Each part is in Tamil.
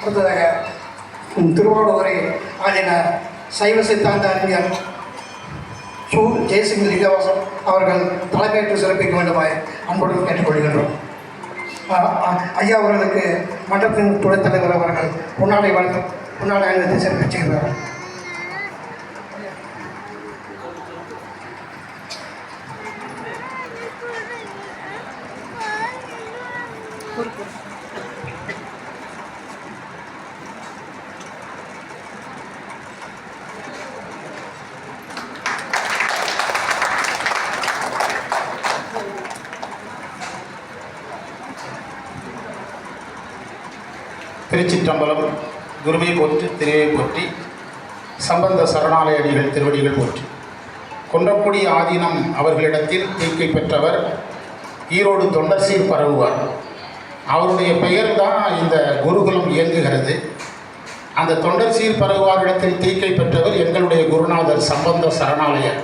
அடுத்ததாக திருவாரூரை ஆதின சைவ சித்தாந்த அறிஞர் சு. ஜெயசிங் லிங்கவாசன் அவர்கள் தலைமையேற்று சிறப்பிக்க வேண்டுமாய் அன்புடன் கேட்டுக்கொள்கின்றோம். ஐயா அவர்களுக்கு மன்றத்தின் துணைத் தலைவர் அவர்கள் பொன்னாடை வாழ்த்து பொன்னாடை அணிவித்து சிறப்பிச்சுகிறார் திருச்சிற்றம்பலம் குருவை போற்றி திருவை போற்றி சம்பந்த சரணாலய அடிகள் திருவடிகள் போற்றி. கொண்டக்குடி ஆதீனம் அவர்களிடத்தில் தீக்கை பெற்றவர் ஈரோடு தொண்டர்சீர் பரவுவார். அவருடைய பெயர் தான் இந்த குருகுலம் இயங்குகிறது. அந்த தொண்டர்சீர் பரவுவாரிடத்தில் தீக்கை பெற்றவர் எங்களுடைய குருநாதர் சம்பந்த சரணாலயர்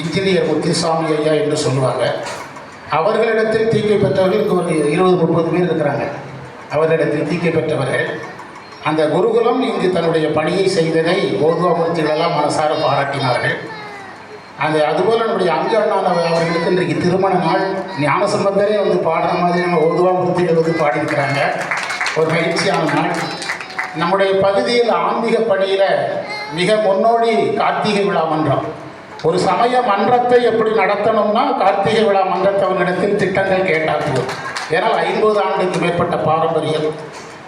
இன்ஜினியர் முத்துசாமி ஐயா என்று சொல்லுவாங்க. அவர்களிடத்தில் தீக்கை பெற்றவர்கள் ஒரு இருபது முப்பது பேர் இருக்கிறாங்க. அவர்களிடத்தில் தீக்கை பெற்றவர்கள் அந்த குருகுலம் இங்கு தன்னுடைய பணியை செய்ததை ஓதுவாமூர்த்திகளெல்லாம் மனசார பாராட்டினார்கள். அந்த அதுபோல் நம்முடைய அங்கு அண்ணா அவர்களுக்கு இன்றைக்கு திருமண நாள் ஞானசம்பந்தரே வந்து பாடுற மாதிரி நம்ம ஓதுவாமூர்த்திகள் வந்து பாடியிருக்கிறாங்க. ஒரு மகிழ்ச்சியான நாள். நம்முடைய பகுதியில் ஆன்மீக பணியில் மிக முன்னோடி கார்த்திகை விழா மன்றம். ஒரு சமய மன்றத்தை எப்படி நடத்தணும்னா கார்த்திகை விழா மன்றத்தவனிடத்தில் திட்டங்கள் கேட்டால் போதும் ஏன்னால் ஐம்பது ஆண்டுக்கு மேற்பட்ட பாரம்பரியம்.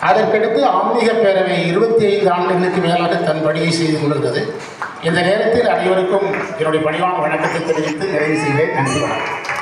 அதற்கடுத்து ஆன்மீக பேரவை இருபத்தி ஐந்து ஆண்டுகளுக்கு மேலாக தன் பணியை செய்து கொள்கிறது இந்த நேரத்தில் அனைவருக்கும் என்னுடைய பணிவான வணக்கத்தை தெரிவித்து நிறைவு செய்வேன் நன்றி வணக்கம்.